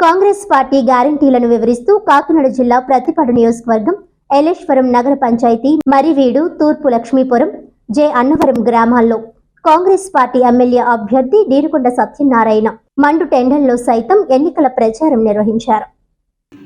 Congress party గ్యారంటీలను వివరిస్తూ కాకినాడ జిల్లా ప్రతిపాడు నియోజకవర్గం ఎలేశ్వరం నగర పంచాయతీ మరివీడు తూర్పు లక్ష్మీపురం జె అన్నవరం గ్రామాల్లో కాంగ్రెస్ పార్టీ ఎమ్మెల్యే అభ్యర్థి డీరుకొండ సత్యనారాయణ మండు టెండర్లో సైతం ఎన్నికల ప్రచారం నిర్వహించారు.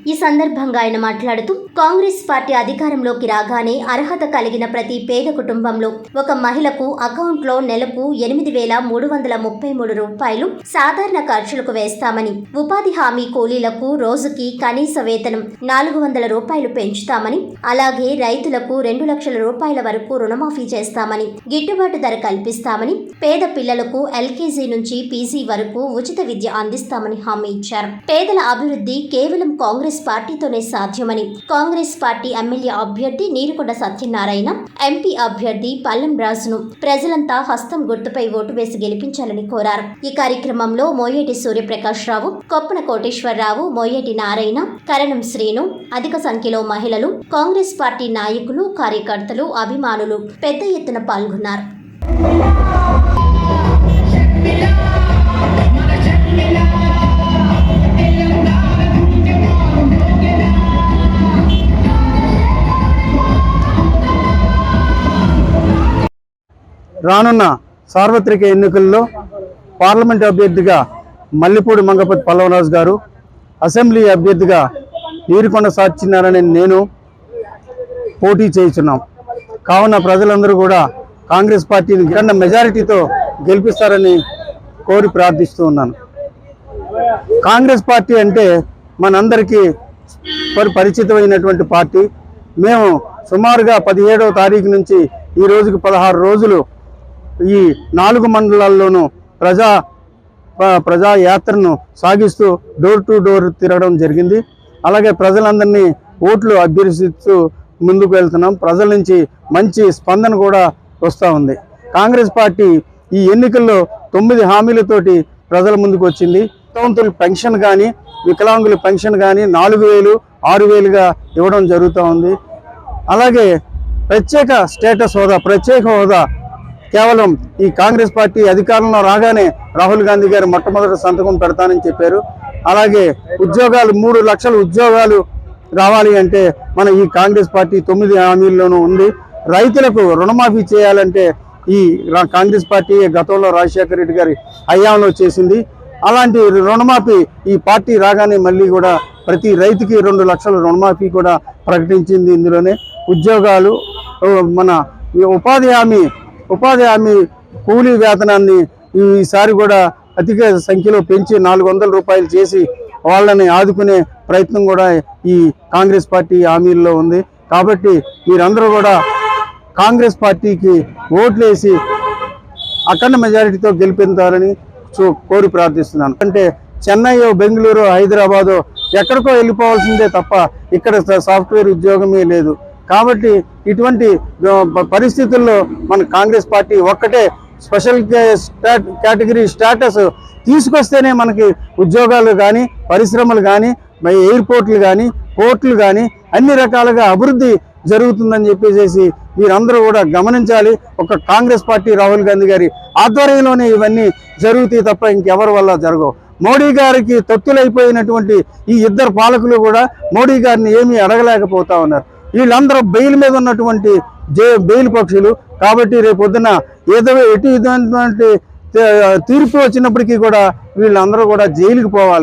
ఈ సందర్భంగా ఆయన మాట్లాడుతూ కాంగ్రెస్ పార్టీ అధికారంలోకి రాగానే అర్హత కలిగిన ప్రతి పేద కుటుంబంలో ఒక మహిళకు అకౌంట్లో నెలకు ఎనిమిది వేల మూడు వందల ముప్పై మూడు రూపాయలు సాధారణ ఖర్చులకు వేస్తామని ఉపాధి హామీ కూలీలకు రోజుకి కనీస వేతనం నాలుగు వందల రూపాయలు పెంచుతామని అలాగే రైతులకు రెండు లక్షల రూపాయల వరకు రుణమాఫీ చేస్తామని గిట్టుబాటు ధర కల్పిస్తామని పేద పిల్లలకు ఎల్కేజీ నుంచి పీజీ వరకు ఉచిత విద్య అందిస్తామని హామీ ఇచ్చారు. పేదల అభివృద్ధి కేవలం కాంగ్రెస్ పార్టీతోనే సాధ్యమని. కాంగ్రెస్ పార్టీ ఎమ్మెల్యే అభ్యర్థి నీరుకొండ సత్యనారాయణ ఎంపీ అభ్యర్థి పల్లం రాజును. ప్రజలంతా హస్తం గుర్తుపై ఓటు వేసి గెలిపించాలని కోరారు. ఈ కార్యక్రమంలో మోయేటి సూర్యప్రకాష్ రావు కొప్పన కోటేశ్వరరావు మోయేటి నారాయణ కరణం శ్రీను అధిక సంఖ్యలో మహిళలు కాంగ్రెస్ పార్టీ నాయకులు కార్యకర్తలు అభిమానులు పెద్ద ఎత్తున పాల్గొన్నారు. రానున్న సార్వత్రిక ఎన్నికల్లో పార్లమెంట్ అభ్యర్థిగా మల్లిపూడి మంగపతి పల్లవరాజు గారు అసెంబ్లీ అభ్యర్థిగా నీరుకొండ సాచినారని నేను పోటీ చేయుచున్నాం కావున ప్రజలందరూ కూడా కాంగ్రెస్ పార్టీని కన్నా మెజారిటీతో గెలిపిస్తారని కోరి ప్రార్థిస్తూ ఉన్నాను. కాంగ్రెస్ పార్టీ అంటే మనందరికీ పరి పరిచితమైనటువంటి పార్టీ. మేము సుమారుగా పదిహేడవ తారీఖు నుంచి ఈ రోజుకి పదహారు రోజులు ఈ నాలుగు మండలాల్లోనూ ప్రజా ప్రజాయాత్రను ప్రజా యాత్రను సాగిస్తూ డోర్ టు డోర్ తిరగడం జరిగింది. అలాగే ప్రజలందరినీ ఓట్లు అభ్యర్థిస్తూ ముందుకు వెళ్తున్నాం. ప్రజల నుంచి మంచి స్పందన కూడా వస్తూ ఉంది. కాంగ్రెస్ పార్టీ ఈ ఎన్నికల్లో తొమ్మిది హామీలతోటి ప్రజల ముందుకు వచ్చింది. వితంతుల పెన్షన్ కానీ వికలాంగుల పెన్షన్ కానీ నాలుగు వేలు ఆరు వేలుగా ఇవ్వడం జరుగుతూ ఉంది. అలాగే ప్రత్యేక స్టేటస్ హోదా ప్రత్యేక హోదా కేవలం ఈ కాంగ్రెస్ పార్టీ అధికారంలో రాగానే రాహుల్ గాంధీ గారు మొట్టమొదటి సంతకం పెడతానని చెప్పారు. అలాగే ఉద్యోగాలు మూడు లక్షల ఉద్యోగాలు రావాలి అంటే మన ఈ కాంగ్రెస్ పార్టీ తొమ్మిది హామీల్లోనూ ఉంది. రైతులకు రుణమాఫీ చేయాలంటే ఈ రా- కాంగ్రెస్ పార్టీ గతంలో రాజశేఖర రెడ్డి గారి హయాంలో చేసింది. అలాంటి రుణమాఫీ ఈ పార్టీ రాగానే మళ్ళీ కూడా ప్రతి రైతుకి రెండు లక్షల రుణమాఫీ కూడా ప్రకటించింది ఇందులోనే. ఉద్యోగాలు మన ఈ ఉపాధి హామీ ఉపాధి హామీ కూలీ వేతనాన్ని ఈసారి కూడా అధిక సంఖ్యలో పెంచి నాలుగు వందల రూపాయలు చేసి వాళ్ళని ఆదుకునే ప్రయత్నం కూడా ఈ కాంగ్రెస్ పార్టీ హామీల్లో ఉంది. కాబట్టి మీరందరూ కూడా కాంగ్రెస్ పార్టీకి ఓట్లేసి అఖండ మెజారిటీతో గెలిపించాలని చూ- కోరి ప్రార్థిస్తున్నాను. అంటే చెన్నై బెంగళూరు హైదరాబాదు ఎక్కడికో వెళ్ళిపోవాల్సిందే తప్ప ఇక్కడ సాఫ్ట్వేర్ ఉద్యోగమే లేదు. కాబట్టి ఇటువంటి పరిస్థితుల్లో మన కాంగ్రెస్ పార్టీ ఒక్కటే స్పెషల్ కే- కేటగిరీ స్టేటస్ తీసుకొస్తేనే మనకి ఉద్యోగాలు కానీ పరిశ్రమలు కానీ ఎయిర్పోర్ట్లు కానీ పోర్ట్లు కానీ అన్ని రకాలుగా అభివృద్ధి జరుగుతుందని చెప్పేసి మీరందరూ కూడా గమనించాలి. ఒక కాంగ్రెస్ పార్టీ రాహుల్ గాంధీ గారి ఆధ్వర్యంలోనే ఇవన్నీ జరుగుతాయి తప్ప ఇంకెవరి వల్ల జరగవు. మోడీ గారికి తొత్తులైపోయినటువంటి ఈ ఇద్దరు పాలకులు కూడా మోడీ గారిని ఏమీ అడగలేకపోతా ఉన్నారు. వీళ్ళందరూ బెయిల్ మీద ఉన్నటువంటి జే బెయిల్ పక్షులు. కాబట్టి రేపు పొద్దున ఏదో ఎటు ఇటువంటి తీర్పు వచ్చినప్పటికీ కూడా వీళ్ళందరూ కూడా జైలుకి పోవాలి.